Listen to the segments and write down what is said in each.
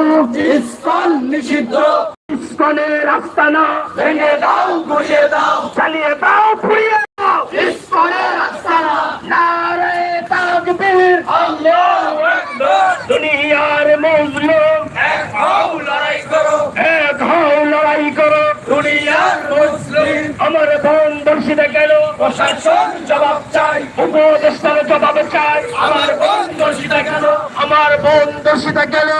ISKCON নিষিদ্ধ। ইস্কনের আস্তানা ভেঙে দাও গুড়িয়ে দাও। চালিয়ে দাও পুড়িয়ে দাও। ইস্কনের আস্তানা নারে তাকবীর। আল্লাহু আকবার। দুনিয়ার মজলুম এক হও লড়াই করো। এক হও লড়াই করো। দুনিয়ার মুসলিম আমার বোন দর্শিতে গেল। প্রশাসন জবাব চাই উপদেষ্টার জবাব চাই আমার বোন দোষীটা কেন আমার বোন দর্শিতে গেল।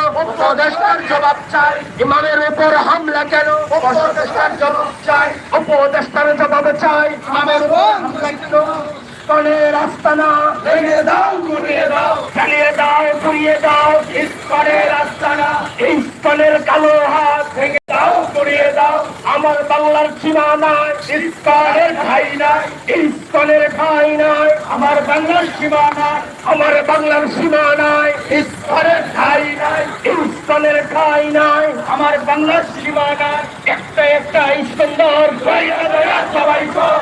উপদেষ্টার জবাব চাই। ইমামের উপর হামলা কেন? উপদেষ্টার জবাব চাই। উপদেষ্টার জবাব চাই। আমার বোন কনের আস্তানা ভেঙে দাও গুড়িয়ে দাও। চালিয়ে দাও পুড়িয়ে দাও। কালো হাত ভেঙে দাও গুড়িয়ে দাও আমার বাংলার সীমানায় ইস্কনের ঠাই নাই ইস্কনের ঠাই নাই আমার বাংলার সীমানা, আমার বাংলার সীমানায় ইস্কনের ঠাই নাই ইস্কনের ঠাই নাই আমার বাংলার সীমানা। একটা একটা ইস্কন্দর দয়া দয়া সবাই কর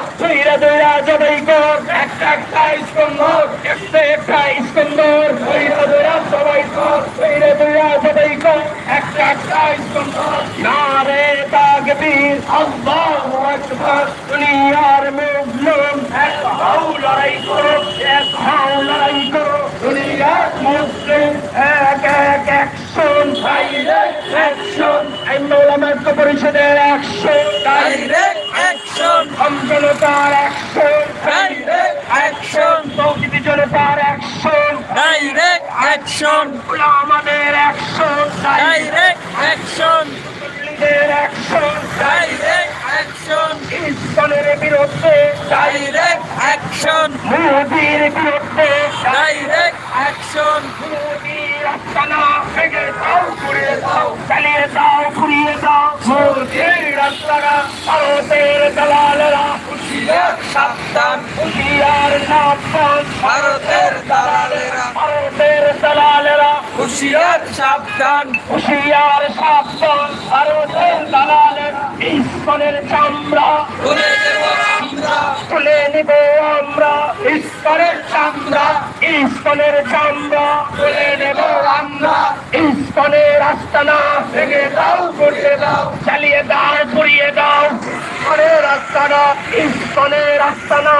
কর একটা একটা ইস্কন্দর একটা একটা ইস্কন্দর দয়া দয়া সবাই কর দইরা দইরা জবাই কর একটা একটা ইস্কন্দর নারে তাকবীর আল্লাহু আকবার দুনিয়ার মজলুম এক হও লড়াই করো এক হাও লড়াই করো দুনিয়ার মুসলিম এক এক অ্যাকশন ডাইরেক্ট অ্যাকশন এই মৌলানা ঐক্য পরিষদের অ্যাকশন ডাইরেক্ট অ্যাকশন জনতার অ্যাকশন ডাইরেক্ট অ্যাকশন প্রকৃতি জনতার অ্যাকশন ডাইরেক্ট অ্যাকশন আমাদের অ্যাকশন ডাইরেক্ট অ্যাকশন লীগের অ্যাকশন ডাইরেক্ট অ্যাকশন ইসলামের বিরুদ্ধে ডাইরেক্ট অ্যাকশন মোদির বিরুদ্ধে ডাইরেক্ট অ্যাকশন মোদির আস্তানা ভেঙে দাও ঘুরিয়ে দাও চালিয়ে দাও ঘুরিয়ে দাও। মোদির রাস্তারা ভারতের দালালেরা হুশিয়ার সাবধান। হুশিয়ার সাবধান ভারতের দালালেরা। ভারতের দালালেরা হুশিয়ার সাবধান। হুশিয়ার সাবধান ভারতের দালালের ইস্কনের চামড়া। তুলে নিব আমরা। ইস্কনের চামড়া ইস্কনের চামড়া তুলে দেব আমরা। ইস্কনের আস্তানা ভেঙে দাও, গড়িয়ে দাও, চালিয়ে দাও, পুড়িয়ে দাও। ইস্কনের আস্তানা ইস্কনের আস্তানা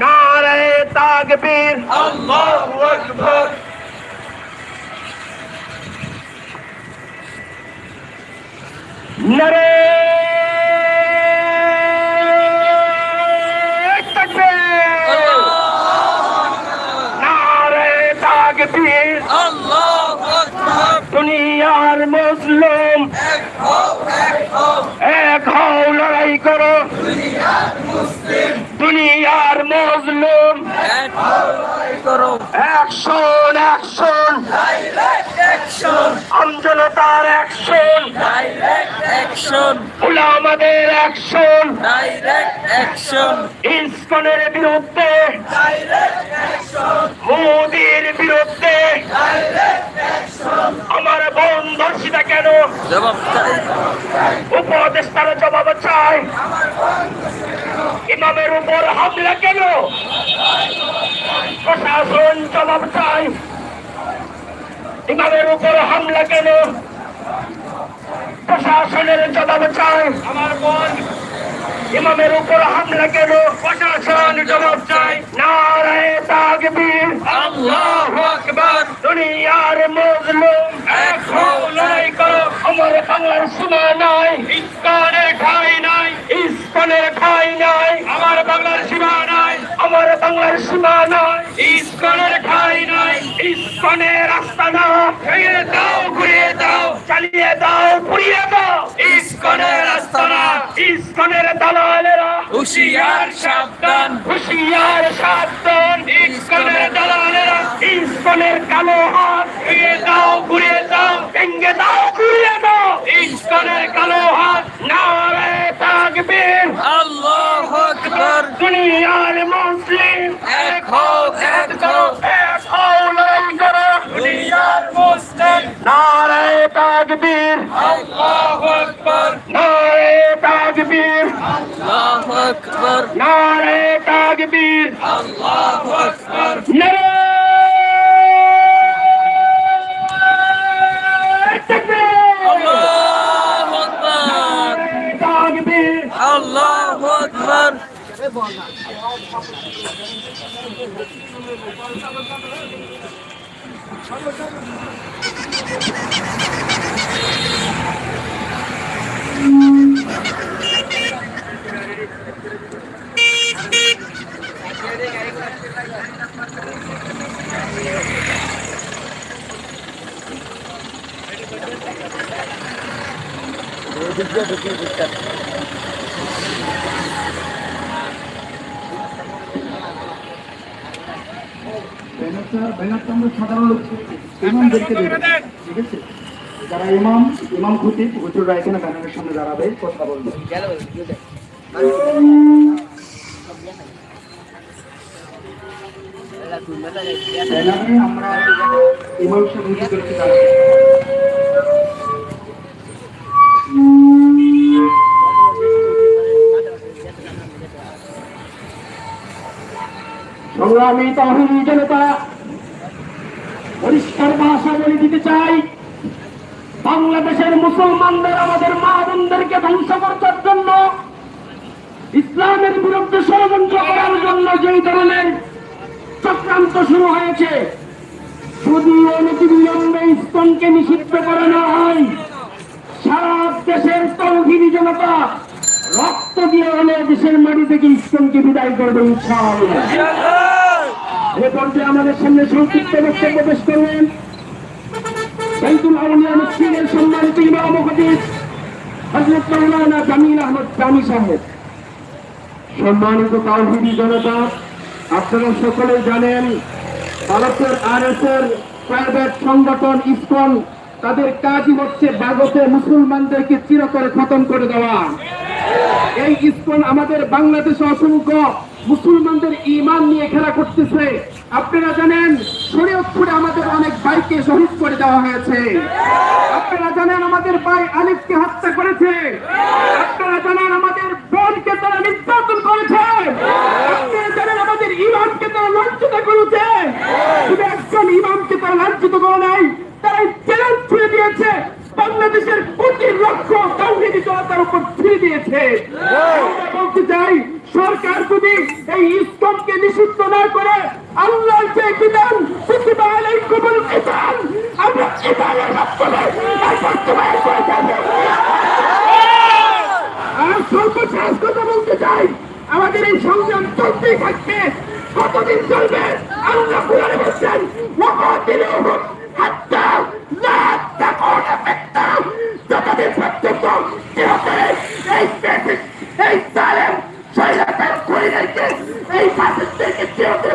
নারে তাকবীর। আল্লাহু আকবার। নারে তাকবীর নারে তাকবীর আল্লাহু আকবার দুনিয়ার মুসলিম এক হও লড়াই করো। দুনিয়ার মুসলিম। দুনিয়ার মজলুম লড়াই অ্যাকশন ডাইরেক্ট অ্যাকশন আমজনতার অ্যাকশন ডাইরেক্ট অ্যাকশন ইস্কনের বিরুদ্ধে! ডাইরেক্ট অ্যাকশন মোদির বিরুদ্ধে! ডাইরেক্ট অ্যাকশন আমার বোন ধর্ষিতা কেন? জবাব চাই। উপদেষ্টার জবাব চাই। ইমামের উপর হামলা কেন? প্রশাসন জবাব চাই। ইমামের উপর হামলা কেন? প্রশাসনের জবাব চাই। আমার বোন। ইমামের উপর হামলা কেন? প্রশাসন জবাব চাই। নারায় তাকবীর। আল্লাহু আকবার। দুনিয়ার মজলুম। এক হও করো। আমার বাংলার সীমা নাই। ইস্কনের ঠাই নাই। ইস্কনের ঠাই নাই। আমার বাংলার সীমা নাই। আমার বাংলার সীমা নাই ইস্কনের ঠাই নাই ইস্কনের আস্তানা ভেঙে দাও ঘুরিয়ে দাও চালিয়ে দাও পুড়িয়ে দাও। ইস্কনের আস্তানা ইস্কনের দালালেরা হুশিয়ার সাবধান। হুশিয়ার সাবধান। ইস্কনের দালালেরা ইস্কনের কালো হাত ভেঙে দাও ঘুরিয়ে দাও ভেঙে দাও ঘুরিয়ে দাও। ইস্কনের কালো হাত নারে তাকবীর আল্লাহু তাকবীর আল্লাহু আকবার। নারে তাকবীর আল্লাহু আকবার। নারে তাকবীর আল্লাহু আকবার। নারে আল্লাহু আকবার। Dikkat, dikkat, dikkat. ব্যানারটা ব্যানারটা আমরা সাধারণত ইমামদেরকে দেবো ঠিক আছে যারা ইমাম ইমাম খতিব হুজুররা এখানে ব্যানারের সামনে দাঁড়াবে কথা বলবে আমরা ইমাম সংগ্রামী তহবিল জনতা পরিষ্কার ভাষা বলে দিতে চাই। বাংলাদেশের মুসলমানদের, আমাদের মা বোনদেরকে ধ্বংস করার জন্য, ইসলামের বিরুদ্ধে ষড়যন্ত্র করার জন্য যেই ধরনের চক্রান্ত শুরু হয়েছে, যদি অনতি বিলম্বে ইসলামকে নিষিদ্ধ করে না হয়, সারা দেশের তৌহিদি জনতা রক্ত দিয়ে হলে দেশের মাটি থেকে ইসলামকে বিদায় করবে ইনশাআল্লাহ। এ পর্যায়ে আমাদের সামনে সংক্ষিপ্ত বক্তব্য আউলিয়া মসজিদের সম্মানিত ইমাম হযরত মাওলানা জামিল আহমদ জামি সাহেব। সম্মানিত জনতা, আপনারা সকলেই জানেন, ভারতের আর এস এর প্রাইভেট সংগঠন ইসকন তাদের কাজই হচ্ছে ভারতে মুসলমানদেরকে চিরতরে খতম করে দেওয়া। এই ইসকন আমাদের বাংলাদেশে অসংখ্য মুসলমানদের ইমান নিয়ে খেলা করতেছে। আপনারা জানেন শরীয়তপুরে আমাদের অনেক ভাইকে শহীদ করে দেওয়া হয়েছে। আপনারা জানেন, আমাদের ভাই আলিফকে হত্যা করেছে। আপনারা জানেন, আমাদের বোনকে তারা নির্যাতন করেছে। আপনারা জানেন, আমাদের ইমামকে তারা লাঞ্ছিত করেছে। শুধু একজন ইমামকে তারা লাঞ্ছিত করে নাই, তারা চ্যালেঞ্জ ছুড়ে দিয়েছে। বাংলাদেশের কোটি লক্ষ তাওহিদি জনতার উপর ছিঁড়ে দিয়েছে। বলতে চাই সরকার যদি এই ইসলামকে নিষিদ্ধ না করে আল্লাহর যে বিধান আমরা আর বলতে চাই, আমাদের এই সংগ্রাম চলতেই থাকবে। কতদিন চলবে? আল্লাহ হাত্তা লা তাকুনা ফিতনা যতদিন পর্যন্ত চিরতরে এই ফ্যাসিস্ট এই জালেম শৈলাচার খলিলকে এই ফাসিস্টদেরকে চিরতরে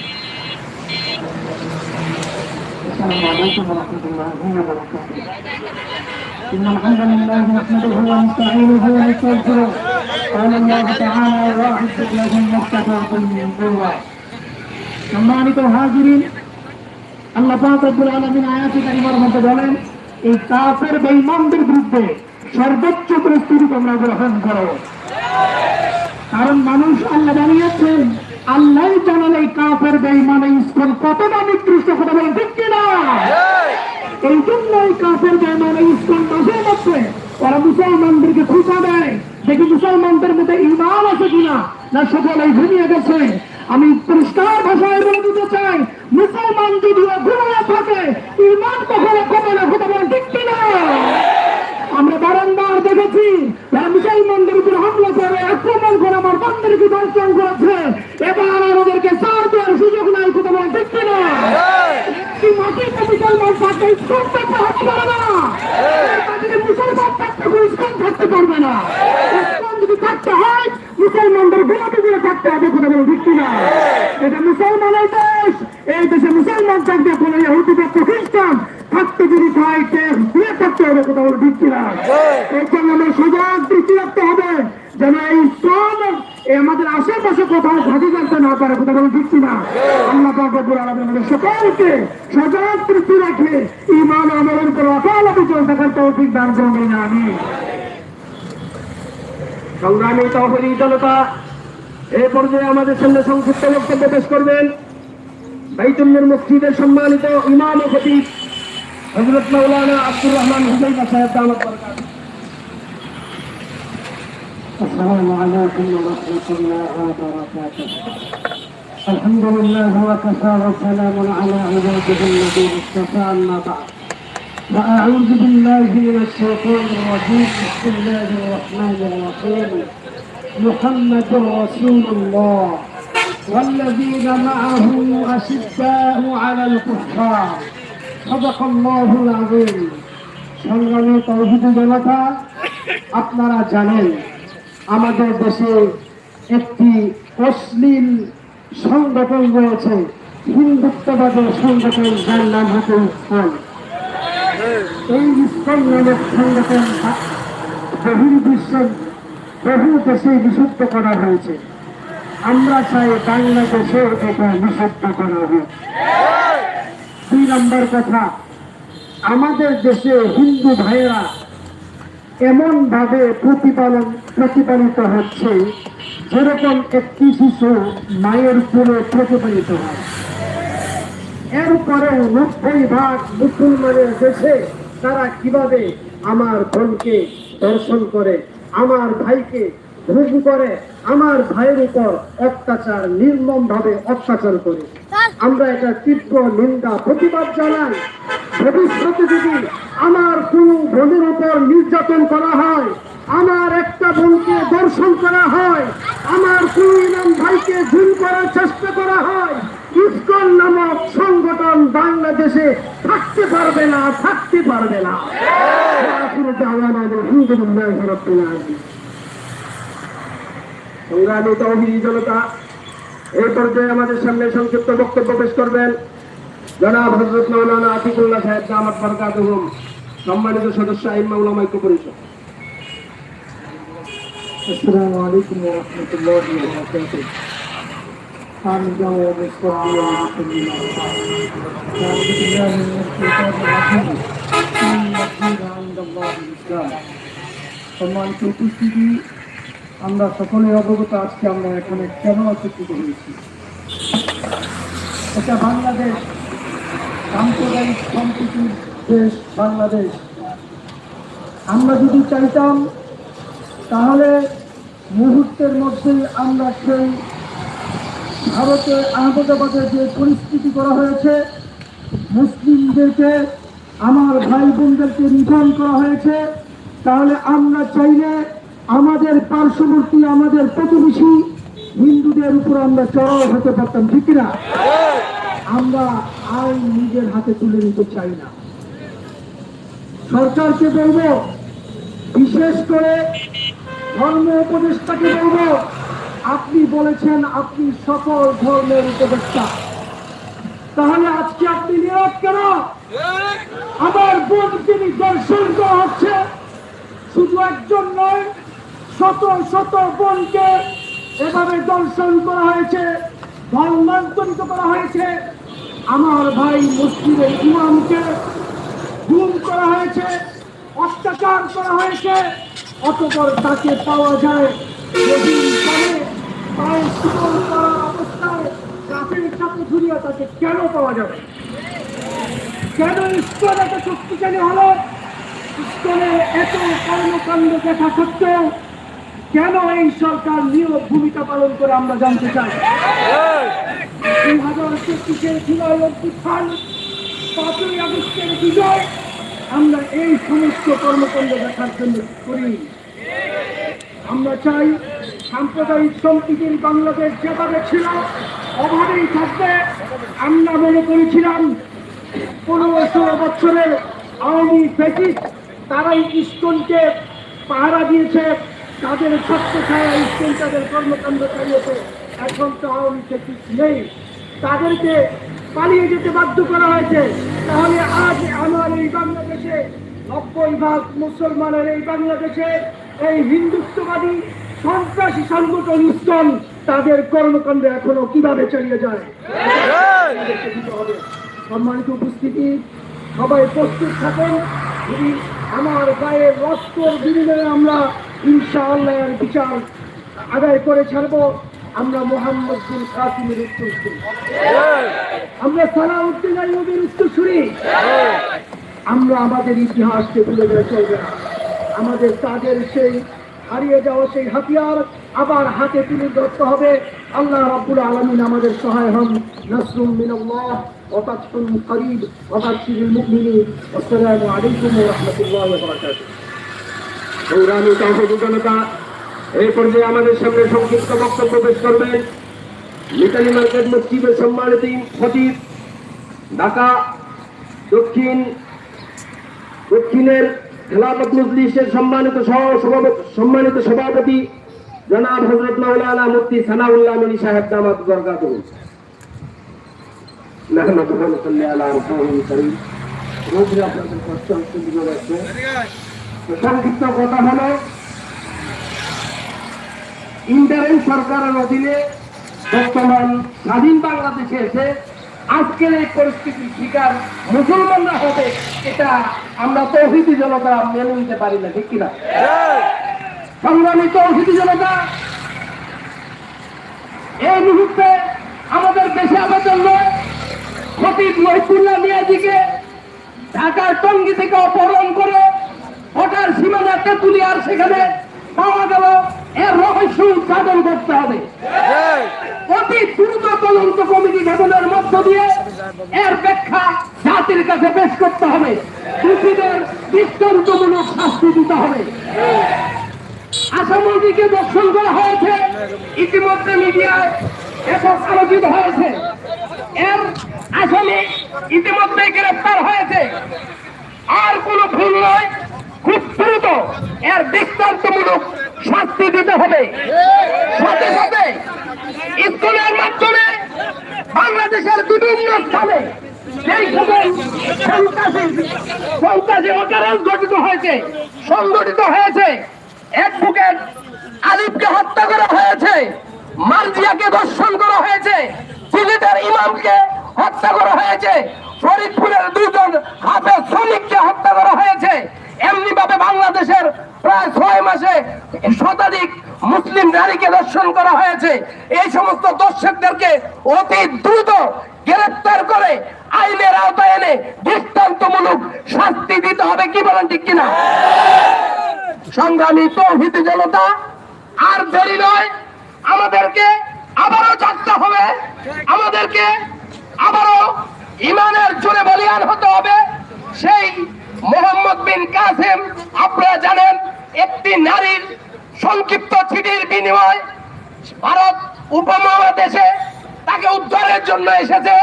السلام عليكم ورحمة الله وبركاته إن الحمد لله نحمده ونستعينه ونستغفره قال الله تعالى واحد لكم مستفاكم من قوة সম্মানিত হাজিরিন আল্লাহ পাক রব্বুল আলামিন আয়াতে কারিমার মধ্যে বলেন এই কাফের বেঈমানদের বিরুদ্ধে সর্বোচ্চ প্রস্তুতি তোমরা গ্রহণ করো কারণ মানুষ আল্লাহ জানিয়েছেন আল্লাহ জানালে এই কাফের বেঈমান এই স্কুল কতটা নিকৃষ্ট কথা বলেন ঠিক কিনা? এই জন্য এই কাফের বেঈমান এই স্কুল মাঝে মধ্যে ওরা মুসলমানদেরকে খুঁজা দেয়। দেখি মুসলমানদের মধ্যে ইমান আছে কিনা? না সকলেই ঘুমিয়ে গেছে। আমি পরিষ্কার ভাষায় বলে দিতে চাই মুসলমান যদিও ঘুমিয়ে থাকে ইমান কখনো কমে না কথা বলেন ঠিক কিনা? আমরা বারংবার দেখেছি তারা মুসলমানদের উপর হামলা করে আক্রমণ করে আমার বান্ধবীকে দর্শন করেছে। এবার আমাদেরকে সার দেওয়ার সুযোগ নাই তো তোমার ঠিক কিনা মুসলমান থাকতে ইসলাম থাকতে হাত পারে না? মুসলমান থাকতে পারবে না? থাকতে হয়, মুসলমানদের গোলাপি দিয়ে থাকতে হবে, কথা বলেন ঠিক কিনা? এটা মুসলমানের দেশ, এই দেশে মুসলমান থাকবে, কোনো ইহুদি থাকতে খ্রিস্টান থাকতে যদি চাই কে দিয়ে থাকতে হবে, কথা বলে দিচ্ছি না এই জন্য আমরা সজাগ দৃষ্টি রাখতে হবে, যেন এই এই আমাদের আশেপাশে কোথাও ঘাটি জানতে না পারে কোথাও কোনো ঠিক না আল্লাহ পাক রব্বুল আলামিন আমাদের সকলকে সজাগ দৃষ্টি রাখে ইমান আমলের উপর অকাল অবিচল থাকার তৌফিক দান করবেন আমি সংগ্রামী তহবিল জনতা এ পর্যায়ে আমাদের সামনে সংক্ষিপ্ত বক্তব্য পেশ করবেন বাইতুল্লুর মসজিদের সম্মানিত ইমাম ও খতিব হজরত মাওলানা আব্দুর রহমান হুসাইন সাহেব দামত বরকাত السلام عليكم ورحمة الله وبركاته الحمد لله وكفى وسلام على عباده الذين اصطفى أما بعد فأعوذ بالله من الشيطان الرجيم بسم الله الرحمن الرحيم محمد رسول الله والذين معه أشداء على الكفار صدق الله العظيم সংগ্রামী তৌহিদ জনতা আপনারা জানেন আমাদের দেশে একটি অশ্লীল সংগঠন রয়েছে হিন্দুত্ববাদের সংগঠন যার নাম হচ্ছে ইসলাম এই ইসলাম নামের সংগঠন বহির্বিশ্বের বহু দেশে নিষিদ্ধ করা হয়েছে আমরা চাই বাংলাদেশে এটা নিষিদ্ধ করা হোক। দুই নম্বর কথা আমাদের দেশে হিন্দু ভাইয়েরা, এমন ভাবে প্রতিপালন প্রতিপালিত হচ্ছে, যেরকম একটি শিশু মায়ের কোলে প্রতিপালিত হয়। এরপরেও নব্বই ভাগ মুসলমানের দেশে তারা কীভাবে আমার বোনকে দর্শন করে, আমার ভাইকে ভোগ করে, আমার ভাইয়ের উপর অত্যাচার নির্মম ভাবে অত্যাচার করে। আমরা এটা তীব্র নিন্দা, প্রতিবাদ জানাই। ভবিষ্যতে যদি আমার কোন বোনের উপর নির্যাতন করা হয়, আমার একটা বোনকে দর্শন করা হয়, আমার কোন ইমাম ভাইকে খুন করার চেষ্টা করা হয় ইসকন নামক সংগঠন বাংলাদেশে থাকতে পারবে না, থাকতে পারবে না। সংগ্রামী তহিদি জনতা, এই পর্যায়ে আমাদের সামনে সংক্ষিপ্ত বক্তব্য পেশ করবেন জনাব হজরত মৌলানা আতিকুল্লাহ সাহেব জামাত বরকাত সম্মানিত সদস্য আইম্মা ঐক্য পরিষদ আসসালামু আলাইকুম ওয়া রাহমাতুল্লাহি ওয়া বারাকাতুহু। حامد ومصطفى ومسلم أعوذ بالله من الشيطان الرجيم إن الدين عند الله الإسلام সম্মানিত উপস্থিতি আমরা সকলে অবগত আজকে আমরা এখানে কেন একত্রিত হয়েছি এটা বাংলাদেশ সাম্প্রদায়িক সম্প্রীতির দেশ বাংলাদেশ আমরা যদি চাইতাম তাহলে মুহূর্তের মধ্যেই আমরা সেই ভারতে আহমেদাবাদে যে পরিস্থিতি করা হয়েছে, মুসলিমদেরকে, আমার ভাই বোনদেরকে নিধন করা হয়েছে, তাহলে আমরা চাইলে আমাদের পার্শ্ববর্তী, আমাদের প্রতিবেশী হিন্দুদের উপর আমরা চড়াও হতে পারতাম, ঠিক না আমরা আইন নিজের হাতে তুলে নিতে চাই না। সরকারকে বলব, বিশেষ করে ধর্ম উপদেষ্টাকে বলব আপনি বলেছেন আপনি সকল ধর্মের উপদেষ্টা। তাহলে আজকে আপনি নীরব কেন? আমার বোনকে দর্শন করা হচ্ছে। শুধু একজন নয়, শত শত বোনকে এভাবে দর্শন করা হয়েছে, ধর্মান্তরিত করা হয়েছে। আমার ভাই মসজিদের ইমামকে গুম করা হয়েছে, অত্যাচার করা হয়েছে, অতপর তাকে পাওয়া যায় কেন পাওয়া যাবে কেন ঈশ্বর এত শক্তিশালী হলো এত কর্মকাণ্ড দেখা সত্ত্বেও কেন এই সরকার নিয়োগ ভূমিকা পালন করে আমরা জানতে চাই দুই হাজার চব্বিশের জুলাই অভ্যুত্থান পাঁচই আগস্টের বিজয় আমরা এই সমস্ত কর্মকাণ্ড দেখার জন্য করি। আমরা চাই সাম্প্রদায়িক সম্প্রীতির বাংলাদেশ যেভাবে ছিল, অভাবেই থাকবে। আমরা মনে করেছিলাম, পনেরো ষোলো বছরের আওয়ামী ফেসিস্ট, তারাই ইস্কনকে পাহারা দিয়েছে, তাদের ছত্র ছায়া ইস্কন তাদের কর্মকাণ্ড চালিয়েছে। এখন তো আওয়ামী ফেসিস্ট নেই। তাদেরকে পালিয়ে যেতে বাধ্য করা হয়েছে। তাহলে আজ আমার এই বাংলাদেশে নব্বই ভাগ মুসলমানের এই বাংলাদেশে এই হিন্দুত্ববাদী সন্ত্রাসী সংগঠন ইস্কন তাদের কর্মকাণ্ড এখনও কীভাবে চালিয়ে যায়? সম্মানিত উপস্থিতি সবাই প্রস্তুত থাকেন। যদি আমার গায়ে রক্তর বিনিময়ে আমরা ইনশাআল্লাহ এর বিচার আদায় করে ছাড়বো আমরা মোহাম্মদ বিন কাসিমের উত্তরসূরি। আমরা সালাউদ্দিন আইয়ুবের উত্তরসূরি। আমরা আমাদের ইতিহাসকে ভুলে গেলে চলবে না। আমাদের তাদের সেই হারিয়ে যাওয়া সেই হাতিয়ার আবার হাতে তুলে ধরতে হবে। আল্লাহ রাব্বুল আলামিন আমাদের সহায় হন। নাসরুম মিনাল্লাহ করিব ওয়া বাশশিরিল মুমিনিন। আসসালামু আলাইকুম ওয়া ওয়া বারাকাতুহু। সংগ্রামী তহবিল জনতা এই পর্যায়ে আমাদের সামনে সংক্ষিপ্ত বক্তব্য পেশ করবেন। মিতালি মার্কেট মসজিদের সম্মানিত খতিব ঢাকা দক্ষিণ, দক্ষিণের খেলাফত মজলিসের সম্মানিত সহ সম্মানিত সভাপতি জনাব হজরত মাওলানা মুফতি সানাউল্লাহ মিনি সাহেব দামাত বরকাত। সংক্ষিপ্ত কথা হলো, ইন্টারিম সরকারের অধীনে বর্তমান স্বাধীন বাংলাদেশে এসে আজকের এই পরিস্থিতির শিকার মুসলমানরা হবে, এটা আমরা তৌহিদি জনতা মেনে নিতে পারি না, ঠিক কিনা? সংগ্রামী তৌহিদি জনতা, এই মুহূর্তে আমাদের দেশে আবেদন নয়। খতিব মহিবুল্লাহ মিয়াজিকে ঢাকার টঙ্গি থেকে অপহরণ করে ভোটার সীমানা তেতুলিয়ার সেখানে পাওয়া গেল। এর রহস্য উদ্ঘাটন করতে হবে। অতি দ্রুত তদন্ত কমিটি গঠনের মধ্য দিয়ে এর ব্যাখ্যা জাতির কাছে পেশ করতে হবে। দোষীদের দৃষ্টান্তমূলক শাস্তি দিতে হবে। আসামন্ত্রীকে দর্শন করা হয়েছে। ইতিমধ্যে মিডিয়ায় এসব আলোচিত হয়েছে। এর আসামি ইতিমধ্যে গ্রেফতার হয়েছে। আর কোনো ভুল নয় খুব দ্রুত এর দৃষ্টান্তমূলক শাস্তি দিতে হবে। সাথে সাথে স্কুলের মাধ্যমে বাংলাদেশের বিভিন্ন স্থানে গঠিত হয়েছে হয়েছে আলিফকে হত্যা করা হয়েছে করা হয়েছে সিলেটের ইমামকে হত্যা করা হয়েছে, ফরিদপুরের দুজন হাফেজ শ্রমিককে হত্যা করা হয়েছে এমনি ভাবে বাংলাদেশের প্রায় ছয় মাসে শতাধিক মুসলিম নারীকে দর্শন করা হয়েছে। এই সমস্ত দর্শকদেরকে অতি দ্রুত গ্রেফতার করে আইনের আওতায় এনে দৃষ্টান্তমূলক শাস্তি দিতে হবে, কি বলেন ঠিক কিনা? সংগ্রামী তৌহিদ জনতা, আর দেরি নয়, আমাদেরকে আবারও জাগতে হবে। আমাদেরকে আবারও ইমানের জোরে বলিয়ান হতে হবে। সেই মোহাম্মদ বিন কাসেম, আপনারা জানেন একটি নারীর সংক্ষিপ্ত চিঠির বিনিময় ভারত উপমহাদেশে তাকে উদ্ধারের জন্য এসেছে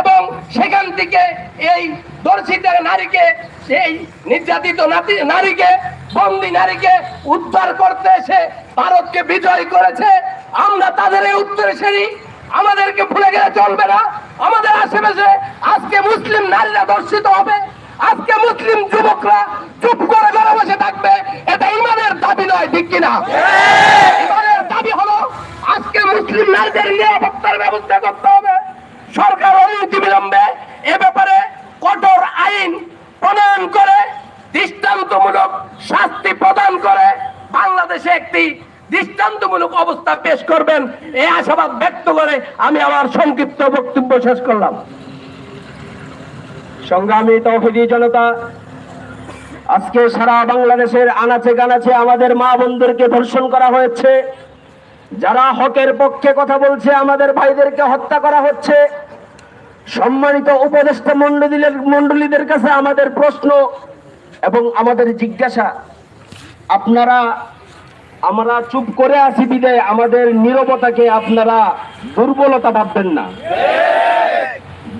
এবং সেখান থেকে এই দর্শিত নারীকে, সেই নির্যাতিত নারীকে, বন্দি নারীকে উদ্ধার করতে এসে ভারতকে বিজয় করেছে। আমরা তাদের এই উত্তরসূরি আমাদেরকে ভুলে গেলে চলবে না। আমাদের আশেপাশে আজকে মুসলিম নারীরা দর্শিত হবে। আজকে মুসলিম যুবকরা চুপ করে ঘরে বসে থাকবে, এটা ইমানের দাবি নয়, ঠিক কিনা? ইমানের দাবি হলো, আজকে মুসলিম নারীদের নিরাপত্তার ব্যবস্থা করতে হবে। সরকার বিলম্বে এ ব্যাপারে কঠোর আইন প্রণয়ন করে, দৃষ্টান্তমূলক শাস্তি প্রদান করে বাংলাদেশে একটি দৃষ্টান্তমূলক অবস্থা পেশ করবেন। এই আশাবাদ ব্যক্ত করে আমি আমার সংক্ষিপ্ত বক্তব্য শেষ করলাম। সংগ্রামী তৌহিদি জনতা, আজকে সারা বাংলাদেশের আনাচে গানাচে আমাদের মা বোনদেরকে ধর্ষণ করা হয়েছে। যারা হকের পক্ষে কথা বলছে, আমাদের ভাইদেরকে হত্যা করা হচ্ছে। সম্মানিত উপদেষ্টা মন্ডলীদের মন্ডলীদের কাছে আমাদের প্রশ্ন এবং আমাদের জিজ্ঞাসা, আপনারা, আমরা চুপ করে আছি বিদায়, আমাদের নীরবতাকে আপনারা দুর্বলতা ভাববেন না।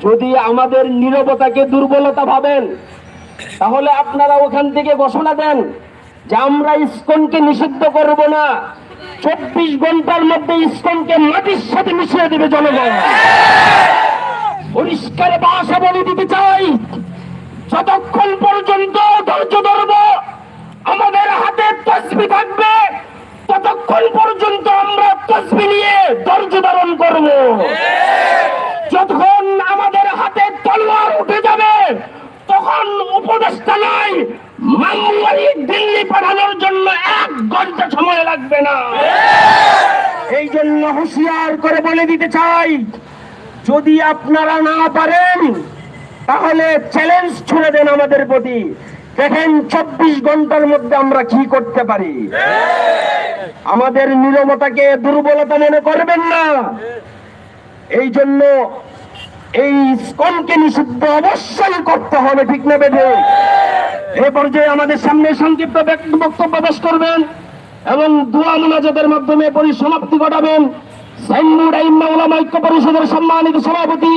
যদি আমাদের নীরবতাকে দুর্বলতা ভাবেন, তাহলে আপনারা ওখান থেকে ঘোষণা দেন যে আমরা ইস্কনকে নিষিদ্ধ করব না। চব্বিশ ঘণ্টার মধ্যে ইসকনকে মাটির সাথে মিশিয়ে দেবে জনগণ। পরিষ্কার বাসা বলে দিতে চাই। যতক্ষণ পর্যন্ত ধৈর্য ধরব, আমাদের হাতে দিতে চাই। যদি আপনারা না পারেন, তাহলে চ্যালেঞ্জ ছুড়ে দেন আমাদের প্রতি। দেখেন, চব্বিশ ঘণ্টার মধ্যে আমরা কি করতে পারি? আমাদের নিরবতাকে দুর্বলতা মনে করবেন না। এই জন্য এই স্কনকে নিষিদ্ধ অবশ্যই করতে হবে, ঠিক না বেঁধে এ পর্যায়ে আমাদের সামনে সংক্ষিপ্ত বক্তব্য পেশ করবেন এবং দোয়া মুনাজাতের মাধ্যমে পরিসমাপ্তি ঘটাবেন। ঐক্য পরিষদের সম্মানিত সভাপতি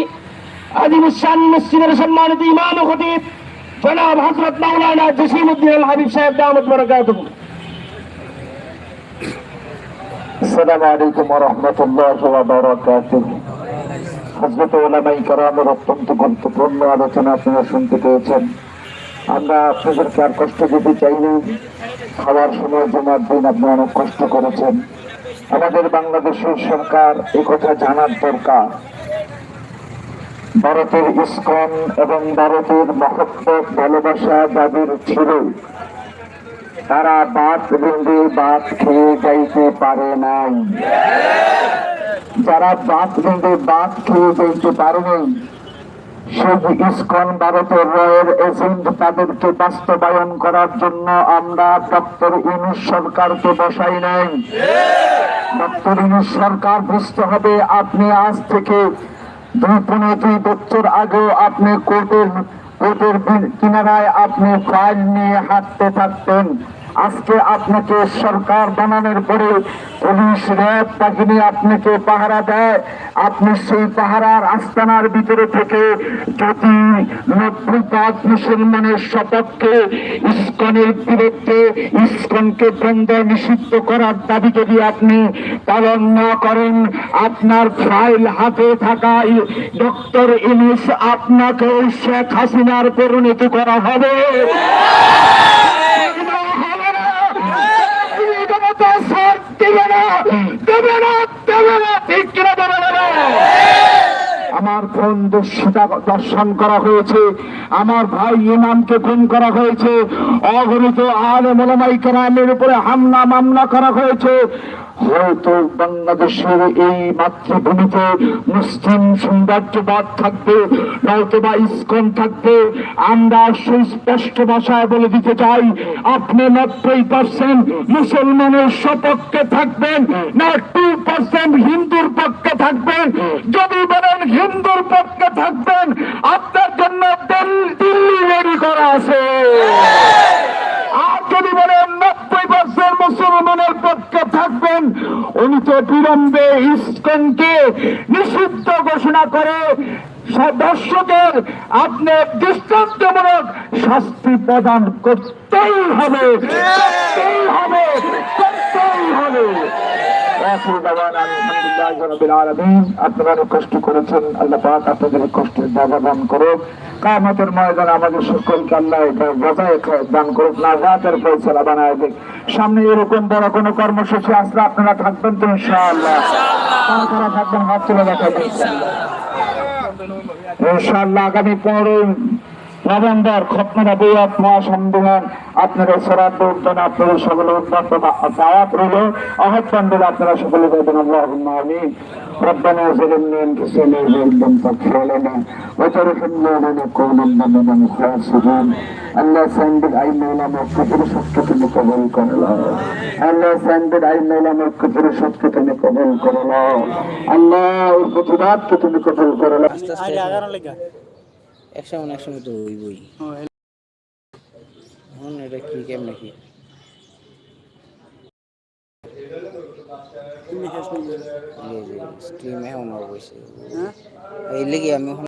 অত্যন্ত গুরুত্বপূর্ণ আলোচনা আপনারা শুনতে পেয়েছেন। আমরা আপনাদেরকে আর কষ্ট দিতে চাইনি। খাওয়ার সময় জমার দিন আপনারা অনেক কষ্ট করেছেন। আমাদের বাংলাদেশের সরকার এই কথা জানার দরকার। ভারতের ইস্কন এবং ভারতের মহব্বত ভালোবাসা যাদের ছিল, তারা বাদ বেঁধে বাদ খেয়ে যাইতে পারে নাই। যারা বাদ বেঁধে বাদ খেয়ে যাইতে পারে নাই ইস্কন ভারতের রয়ের এজেন্ট তাদেরকে বাস্তবায়ন করার জন্য আমরা ডক্টর সরকারকে বসাই নাই। ডক্টর সরকার বুঝতে হবে, আপনি আজ থেকে দুই পনেরো দুই বছর আগেও আপনি কোর্টের কোর্টের কিনারায় আপনি ফাইল নিয়ে হাঁটতে থাকতেন। আজকে আপনাকে সরকার বানানোর পরে পুলিশ র্যাব বাহিনী আপনাকে পাহারা দেয়। আপনি সেই পাহারার আস্তানার ভিতরে থেকে যদি নব্বই পাঁচ মুসলমানের সপক্ষে ইস্কনের বিরুদ্ধে ইস্কনকে বন্ধ নিষিদ্ধ করার দাবি যদি আপনি পালন না করেন, আপনার ফাইল হাতে থাকায় ডক্টর ইনুস আপনাকে শেখ হাসিনার পরিণতি করা হবে। দেবে না, দেবে না, ঠিক? আমার ফোন দস্যুতা দর্শন করা হয়েছে। আমার ভাই ইমামকে খুন করা হয়েছে। অগণিত আলে মোলামাই কেরামের উপরে হামলা, মামলা করা হয়েছে। হয়তো বাংলাদেশের এই মাতৃভূমিতে মুসলিম সৌন্দর্যবাদ থাকবে, নয়তোবা ইস্কন থাকবে। আমরা সুস্পষ্ট ভাষায় বলে দিতে চাই, আপনি নব্বই পার্সেন্ট মুসলমানের সপক্ষে থাকবেন, না টু পার্সেন্ট হিন্দুর পক্ষে থাকবেন। যদি পক্ষে থাকবেন। আপনার জন্য দিল্লি রেডি করা আছে। আর যদি বলেন নব্বই পার্সেন্ট মুসলমানের পক্ষে থাকবেন, উনি তো বিলম্বে ইস্কনকে নিষিদ্ধ ঘোষণা করে দর্শকের আপনি দৃষ্টান্তমূলক শাস্তি প্রদান করতেই হবে করতেই হবে আখির দাওয়ানা আলহামদুলিল্লাহি রাব্বিল আলামিন কষ্ট আল্লাহ কষ্টের দান আমাদের দান করুক না সামনে এরকম বড় কোনো কর্মসূচি আসলে আপনারা থাকবেন তো ইনশাআল্লাহ। থাকবেন ইনশাআল্লাহ আগামী পনেরোই নভেম্বর খতনা বৈয়াত মহাসম্মেলন আপনারা সরাত উদ্যান আপনাদের সকলে উদ্যত দাওয়াত রইল আহ্বান দিলে আপনারা সকলে দেবেন আল্লাহুম্মা আমিন ربنا ظلمنا انفسنا وان لم تغفر لنا وترحمنا لنكونن من الخاسرين আল্লাহ সাইন্ডের আই মৌলানা কুতুর সত্যকে তুমি কবল করলা আল্লাহ সাইন্ডের আই মৌলানা কুতুর সত্যকে তুমি কবল করলা আল্লাহ ওর প্রতিবাদকে তুমি কবল করলা একশো মনে একশো মতো হইবই। এখন এটা কি কেমন নাকি স্ট্রিম এখন অবশ্যই। এই লেগে আমি